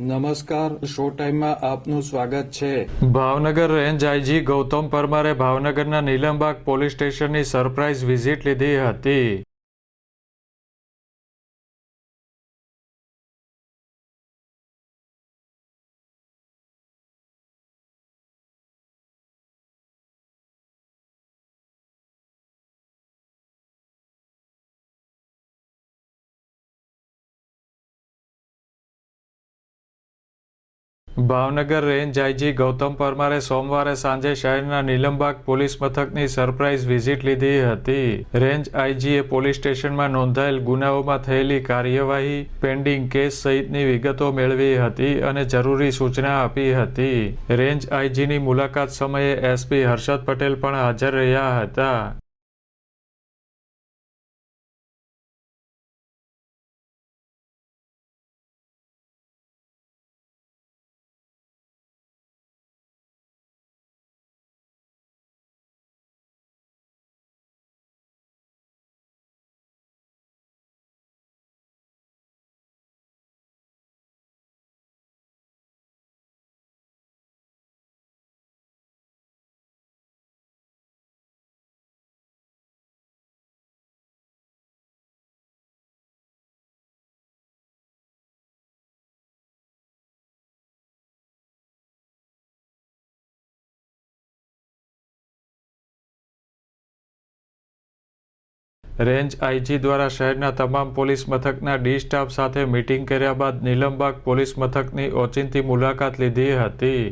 નમસ્કાર, શો ટાઈમમાં આપનું સ્વાગત છે. ભાવનગર રેન્જ આઈજી ગૌતમ પરમારે ભાવનગરના નીલમબાગ પોલીસ સ્ટેશનની સરપ્રાઇઝ વિઝિટ લીધી હતી. ભાવનગર રેન્જ આઈજી ગૌતમ પરમારે સોમવારે સાંજે શહેરના નીલમબાગ પોલીસ મથકની સરપ્રાઇઝ વિઝિટ લીધી હતી. રેન્જ આઈજીએ પોલીસ સ્ટેશનમાં નોંધાયેલ ગુનાઓમાં થયેલી કાર્યવાહી પેન્ડિંગ કેસ સહિતની વિગતો મેળવી હતી અને જરૂરી સૂચના આપી હતી. રેન્જ આઈજીની મુલાકાત સમયે એસપી હર્ષદ પટેલ પણ હાજર રહ્યા હતા. રેન્જ આઈજી દ્વારા શહેરના તમામ પોલીસ મથકના ડી સ્ટાફ સાથે મીટિંગ કર્યા બાદ નીલમબાગ પોલીસ મથકની ઓચિંતી મુલાકાત લીધી હતી.